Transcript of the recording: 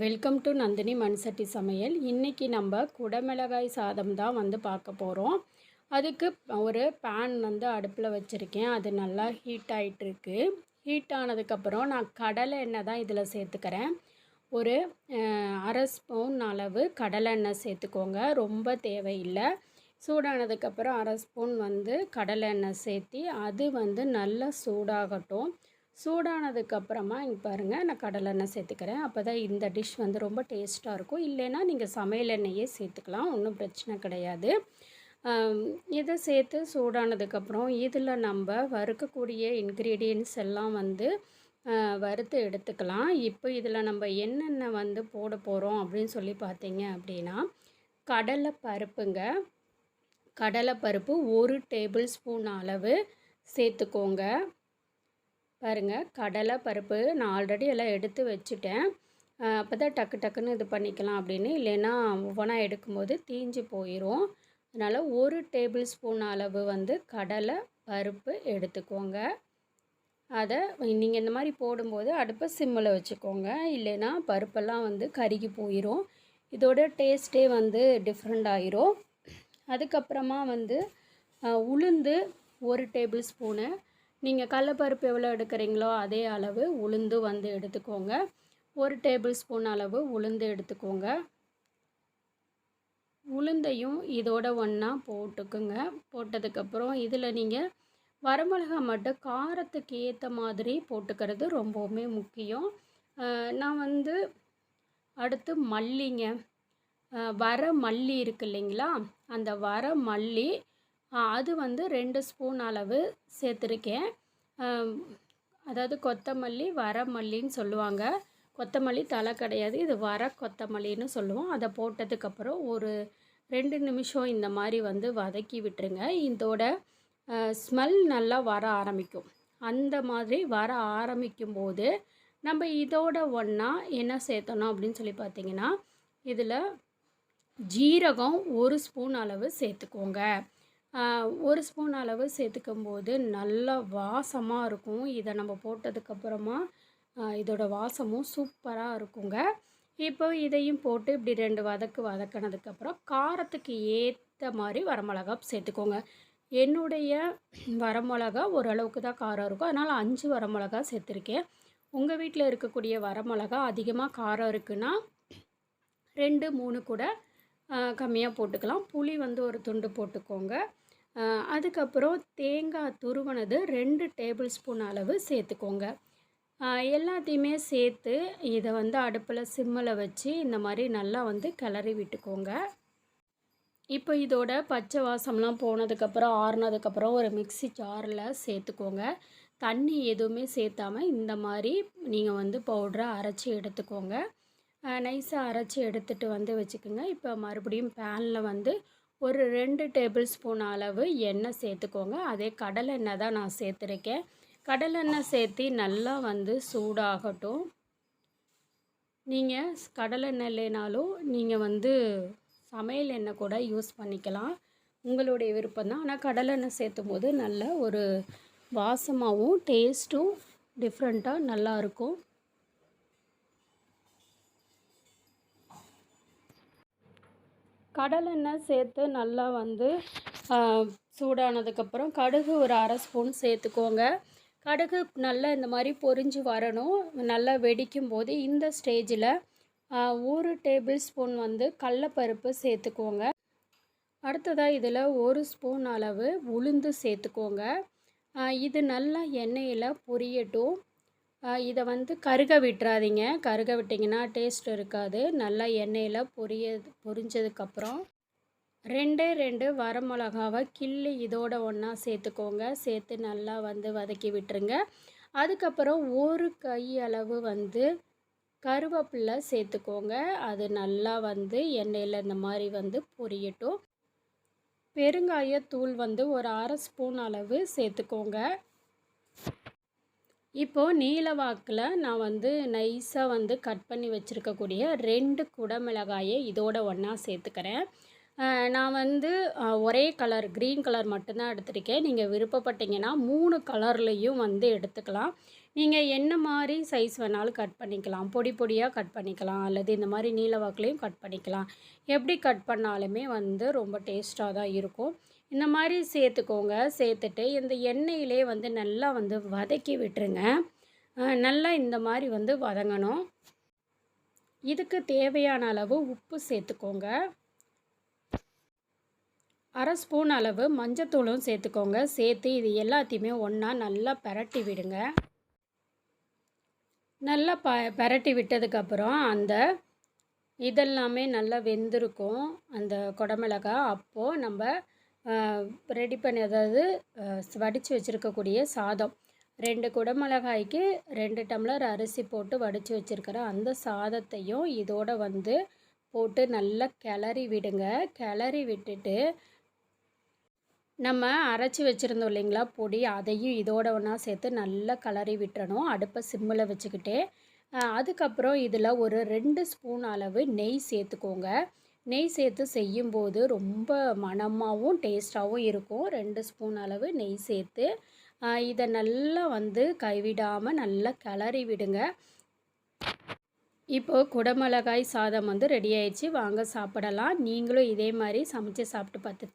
Welcome to Nandini மண்சட்டி சமையல் இன்றைக்கி நம்ம குடமிளகாய் சாதம் தான் வந்து பார்க்க போகிறோம் அதுக்கு ஒரு பேன் வந்து அடுப்பில் வச்சுருக்கேன். அது நல்லா ஹீட் ஆகிட்டுருக்கு ஹீட் ஆனதுக்கப்புறம் நான் கடலை எண்ணெய் தான் இதில் சேர்த்துக்கிறேன். ஒரு அரை ஸ்பூன் அளவு கடலை எண்ணெய் சேர்த்துக்கோங்க. ரொம்ப தேவையில்லை. சூடானதுக்கப்புறம் அரை ஸ்பூன் வந்து கடலை எண்ணெய் சேர்த்தி அது வந்து நல்லா சூடாகட்டும். சூடானதுக்கப்புறமா இங்கே பாருங்கள் நான் கடலெண்ணெய் சேர்த்துக்கிறேன். அப்போ தான் இந்த டிஷ் வந்து ரொம்ப டேஸ்ட்டாக இருக்கும். இல்லைன்னா நீங்கள் சமையல் எண்ணெயே சேர்த்துக்கலாம். ஒன்றும் பிரச்சனை கிடையாது. இதை சேர்த்து சூடானதுக்கப்புறம் இதில் நம்ம வறுக்கக்கூடிய இன்க்ரீடியன்ஸ் எல்லாம் வந்து வறுத்து எடுத்துக்கலாம். இப்போ இதில் நம்ம என்னென்ன வந்து போட போகிறோம் அப்படின்னு சொல்லி பார்த்தீங்க அப்படின்னா கடலை பருப்புங்க. கடலைப்பருப்பு ஒரு டேபிள் ஸ்பூன் அளவு சேர்த்துக்கோங்க. பாருங்கள் கடலை பருப்பு நான் ஆல்ரெடி எல்லாம் எடுத்து வச்சுட்டேன். அப்போ தான் டக்கு டக்குன்னு இது பண்ணிக்கலாம் அப்படின்னு. இல்லைன்னா ஒவ்வொன்றா எடுக்கும்போது தீஞ்சு போயிடும் அதனால் ஒரு டேபிள் ஸ்பூன் அளவு வந்து கடலை பருப்பு எடுத்துக்கோங்க. அதை நீங்கள் இந்த மாதிரி போடும்போது அடுப்பை சிம்மில் வச்சுக்கோங்க. இல்லைன்னா பருப்பெல்லாம் வந்து கருகி போயிடும் இதோட டேஸ்ட்டே வந்து டிஃப்ரெண்ட் ஆயிரும். அதுக்கப்புறமா வந்து உளுந்து ஒரு டேபிள் ஸ்பூனு நீங்கள் கடலப்பருப்பு எவ்வளோ எடுக்கிறீங்களோ அதே அளவு உளுந்து வந்து எடுத்துக்கோங்க. ஒரு டேபிள் ஸ்பூன் அளவு உளுந்து எடுத்துக்கோங்க. உளுந்தையும் இதோட ஒன்றா போட்டுக்குங்க. போட்டதுக்கப்புறம் இதில் நீங்கள் வரமிளகா மட்டும் காரத்துக்கு ஏற்ற மாதிரி போட்டுக்கிறது ரொம்பவுமே முக்கியம். நான் வந்து அடுத்து மல்லிங்க. வர மல்லி இருக்கு இல்லைங்களா? அந்த வர மல்லி அது வந்து ரெண்டு ஸ்பூன் அளவு சேர்த்துருக்கேன். அதாவது கொத்தமல்லி வர மல்லின்னு சொல்லுவாங்க. கொத்தமல்லி தலை கிடையாது இது வர கொத்தமல்லின்னு சொல்லுவோம். அதை போட்டதுக்கப்புறம் ஒரு ரெண்டு நிமிஷம் இந்த மாதிரி வந்து வதக்கி விட்டுருங்க. இதோட ஸ்மெல் நல்லா வர ஆரம்பிக்கும். அந்த மாதிரி வர ஆரம்பிக்கும் போது நம்ம இதோட ஒன்றா என்ன சேர்த்தணும் அப்படின்னு சொல்லி பார்த்தீங்கன்னா இதில் ஜீரகம் ஒரு ஸ்பூன் அளவு சேர்த்துக்கோங்க. ஒரு ஸ்பூன் அளவு சேர்த்துக்கும் போது நல்லா வாசமாக இருக்கும். இதை நம்ம போட்டதுக்கப்புறமா இதோட வாசமும் சூப்பராக இருக்குங்க. இப்போ இதையும் போட்டு இப்படி ரெண்டு வதக்கு வதக்கினதுக்கப்புறம் காரத்துக்கு ஏற்ற மாதிரி வரமிளகா சேர்த்துக்கோங்க. என்னுடைய வரமிளகா ஓரளவுக்கு தான் காரம் இருக்கும். அதனால் அஞ்சு வரமிளகா சேர்த்துருக்கேன். உங்கள் வீட்டில் இருக்கக்கூடிய வரமிளகா அதிகமாக காரம் இருக்குன்னா ரெண்டு மூணு கூட கம்மியாக போட்டுக்கலாம். புளி வந்து ஒரு துண்டு போட்டுக்கோங்க. அதுக்கப்புறம் தேங்காய் துருவனது ரெண்டு டேபிள் ஸ்பூன் அளவு சேர்த்துக்கோங்க. எல்லாத்தையுமே சேர்த்து இதை வந்து அடுப்பில் சிம்மில் வச்சு இந்த மாதிரி நல்லா வந்து கிளறி விட்டுக்கோங்க. இப்போ இதோட பச்சை வாசம்லாம் போனதுக்கப்புறம் ஆறுனதுக்கப்புறம் ஒரு மிக்ஸி ஜாரில் சேர்த்துக்கோங்க. தண்ணி எதுவுமே சேர்த்தாமல் இந்த மாதிரி நீங்கள் வந்து பவுடரை அரைச்சி எடுத்துக்கோங்க. நைஸாக அரைச்சி எடுத்துகிட்டு வந்து வச்சுக்கோங்க. இப்போ மறுபடியும் பேனில் வந்து ஒரு ரெண்டு டேபிள் ஸ்பூன் அளவு எண்ணெய் சேர்த்துக்கோங்க. அதே கடலெண்ணெய் தான் நான் சேர்த்துருக்கேன். கடலெண்ணெய் சேர்த்து நல்லா வந்து சூடாகட்டும். நீங்கள் கடலெண்ணெய் இல்லைனாலும் நீங்கள் வந்து சமையல் எண்ணெய் கூட யூஸ் பண்ணிக்கலாம். உங்களுடைய விருப்பம் தான். ஆனால் கடலெண்ணெய் சேர்த்தும் போது நல்ல ஒரு வாசமாகவும் டேஸ்ட்டும் டிஃப்ரெண்ட்டாக நல்லா கடலெண்ணெய் சேர்த்து நல்லா வந்து சூடானதுக்கப்புறம் கடுகு ஒரு அரை ஸ்பூன் சேர்த்துக்கோங்க. கடுகு நல்லா இந்த மாதிரி பொரிஞ்சு வரணும். நல்லா வெடிக்கும் போது இந்த ஸ்டேஜில் ஒரு டேபிள் ஸ்பூன் வந்து கடலப்பருப்பு சேர்த்துக்கோங்க. அடுத்ததாக இதில் ஒரு ஸ்பூன் அளவு உளுந்து சேர்த்துக்கோங்க. இது நல்லா எண்ணெயில் பொரியட்டும். இதை வந்து கருக விட்டுறாதீங்க. கருக விட்டிங்கன்னா டேஸ்ட் இருக்காது. நல்லா எண்ணெயில் பொரிய பொரிஞ்சதுக்கப்புறம் ரெண்டே ரெண்டு வரமிளகாவை கிள்ளி இதோட ஒன்றா சேர்த்துக்கோங்க. சேர்த்து நல்லா வந்து வதக்கி விட்டுருங்க. அதுக்கப்புறம் ஒரு கை அளவு வந்து கருவேப்பிலை சேர்த்துக்கோங்க. அது நல்லா வந்து எண்ணெயில் இந்த மாதிரி வந்து பொரியட்டும். பெருங்காயத்தூள் வந்து ஒரு அரை ஸ்பூன் அளவு சேர்த்துக்கோங்க. இப்போது நீல வாக்கில் நான் வந்து நைஸாக வந்து கட் பண்ணி வச்சுருக்கக்கூடிய ரெண்டு குடமிளகாயை இதோட ஒன்றா சேர்த்துக்கிறேன். நான் வந்து ஒரே கலர் க்ரீன் கலர் மட்டும்தான் எடுத்திருக்கேன். நீங்கள் விருப்பப்பட்டீங்கன்னா மூணு கலர்லேயும் வந்து எடுத்துக்கலாம். நீங்கள் என்ன மாதிரி சைஸ் வேணாலும் கட் பண்ணிக்கலாம். பொடி பொடியாக கட் பண்ணிக்கலாம். அல்லது இந்த மாதிரி நீல வாக்குலேயும் கட் பண்ணிக்கலாம். எப்படி கட் பண்ணாலுமே வந்து ரொம்ப டேஸ்ட்டாக தான் இருக்கும். இந்த மாதிரி சேர்த்துக்கோங்க. சேர்த்துட்டு இந்த எண்ணெயிலே வந்து நல்லா வந்து வதக்கி விட்டுருங்க. நல்லா இந்த மாதிரி வந்து வதங்கணும். இதுக்கு தேவையான அளவு உப்பு சேர்த்துக்கோங்க. அரை ஸ்பூன் அளவு மஞ்சத்தூளும் சேர்த்துக்கோங்க. சேர்த்து இது எல்லாத்தையுமே ஒன்றா நல்லா பிரட்டி விடுங்க. நல்லா ப பிரட்டி விட்டதுக்கப்புறம் அந்த இதெல்லாமே நல்லா வெந்திருக்கும். அந்த குடமிளகாய் அப்போது நம்ம ரெடி பண்ணி அதாவது வடித்து வச்சுருக்கக்கூடிய சாதம். ரெண்டு குடமிளகாய்க்கு ரெண்டு டம்ளர் அரிசி போட்டு வடித்து வச்சுருக்கிற அந்த சாதத்தையும் இதோடு வந்து போட்டு நல்லா கிளறி விடுங்க. கிளறி விட்டுட்டு நம்ம அரைச்சி வச்சுருந்தோம் இல்லைங்களா பொடி அதையும் இதோட ஒன்றா சேர்த்து நல்லா கிளறி விட்டுறணும். அடுப்பை சிம்மில் வச்சுக்கிட்டே அதுக்கப்புறம் இதில் ஒரு ரெண்டு ஸ்பூன் அளவு நெய் சேர்த்துக்கோங்க. நெய் சேர்த்து செய்யும்போது ரொம்ப மணமாகவும் டேஸ்ட்டாகவும் இருக்கும். ரெண்டு ஸ்பூன் அளவு நெய் சேர்த்து இதை நல்லா வந்து கைவிடாமல் நல்லா கிளறி விடுங்க. இப்போது குடமிளகாய் சாதம் வந்து ரெடி ஆயிடுச்சு. வாங்க சாப்பிடலாம். நீங்களும் இதே மாதிரி சமைச்சு சாப்பிட்டு பார்த்துட்டு